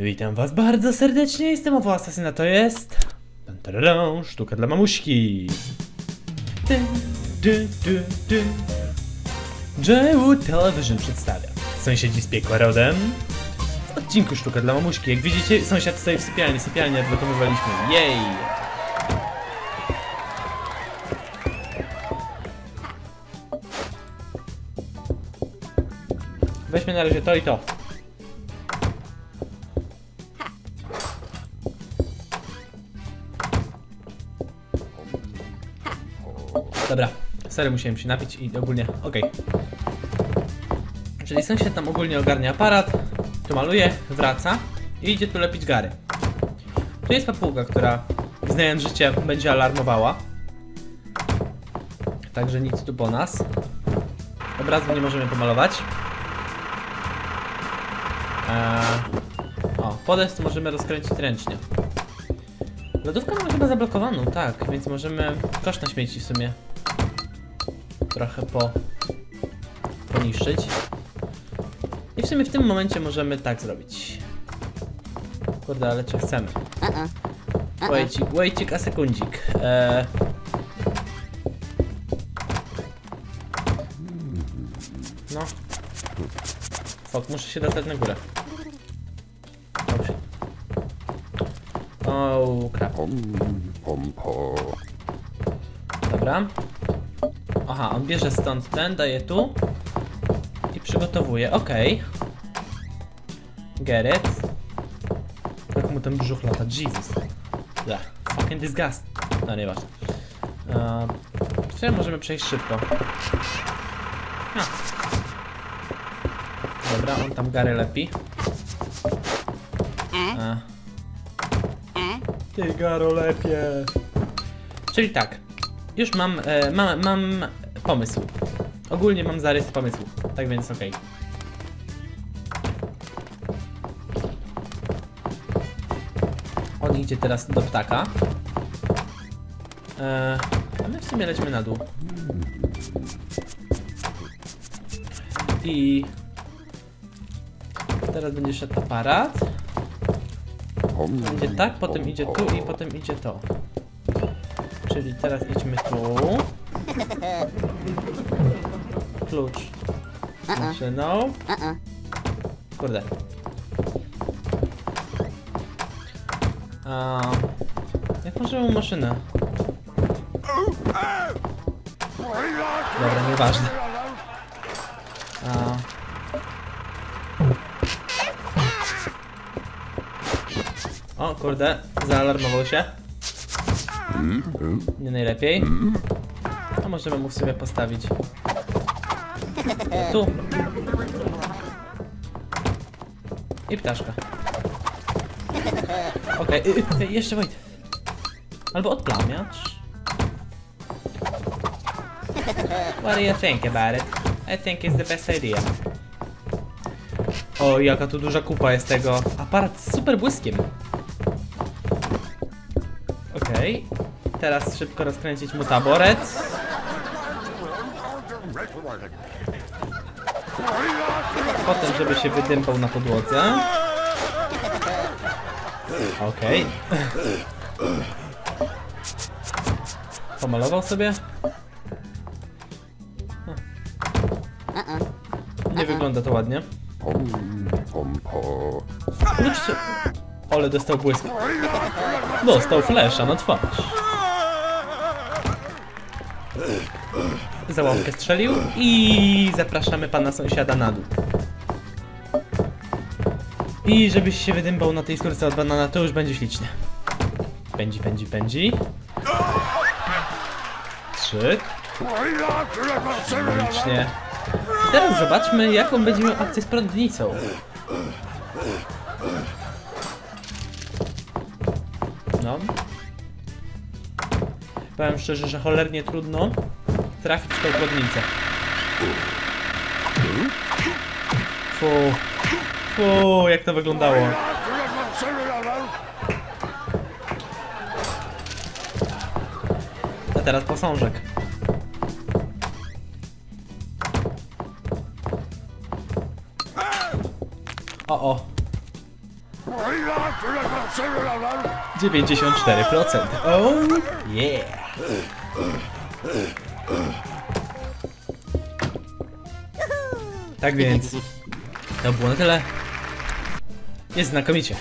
Witam was bardzo serdecznie, jestem Owo Asasyna, to jest... Tan, tararą, Sztuka dla mamuśki. Dyn, Television przedstawia Sąsiedzi z piekła rodem w odcinku Sztuka dla mamuśki. Jak widzicie, sąsiad stoi w sypialni, sypialnię odblokowywaliśmy. Jej! Weźmy na razie to i to. Dobra, sorry, musiałem się napić i ogólnie, okej. Czyli sąsiad tam ogólnie ogarnia aparat, tu maluje, wraca i idzie tu lepić gary. Tu jest papuga, która znając życie będzie alarmowała. Także nic tu po nas. Obrazu nie możemy pomalować. Eee, o, podest możemy rozkręcić ręcznie. Lodówkę mamy chyba zablokowaną, tak, więc możemy kosz na śmieci w sumie trochę po poniszczyć. I w sumie w tym momencie możemy tak zrobić. Kurde, ale czy chcemy? Wejcik, wejcik, a sekundzik. Eee... No. Fok, muszę się dostać na górę. Dobrze. O, crap. Dobra. Aha, on bierze stąd ten, daje tu. I przygotowuje, okej. Get it. Jak mu ten brzuch lata, Jesus. Yeah. Fucking disgust. No, nieważne. Eee, Czy możemy przejść szybko? No. Dobra, on tam gary lepi. Eee. Ty garo lepie. Czyli tak. Już mam, e, mam, mam pomysł. Ogólnie mam zarys pomysłu. Tak więc okej. On idzie teraz do ptaka. E, a my w sumie lecimy na dół. I teraz będzie szedł aparat. Idzie tak, potem idzie tu i potem idzie to. Czyli teraz idźmy tu. Klucz. Maszyną. Kurde. A, jak możemy maszynę? Dobra, nieważne. A, o, kurde, zaalarmował się. Nie najlepiej. A możemy mu w sobie postawić. Tu. I ptaszka. Okej, y, y, y, jeszcze wait. Albo odplamiacz. What do you think about it? I think it's the best idea. O, jaka tu duża kupa jest tego. Aparat z super błyskiem. Okej. Teraz szybko rozkręcić mu taboret. Potem, żeby się wydępał na podłodze. Okej. Pomalował sobie? Nie wygląda to ładnie. Klucz się... Ole, dostał błysk. Dostał flesza na twarz. Za łapkę strzelił i zapraszamy pana sąsiada na dół. I żebyś się wydębał na tej skórce od banana, to już będzie ślicznie. Pędzi, pędzi, pędzi. Trzy. Ślicznie. Teraz zobaczmy, jaką będzie miał akcję z prądnicą. No. Powiem szczerze, że cholernie trudno trafić tą prądnicę. Fu. Fu, jak to wyglądało. A teraz posążek. O, o. 94%. Oh yeah! Tak więc to było na tyle. Jest znakomicie.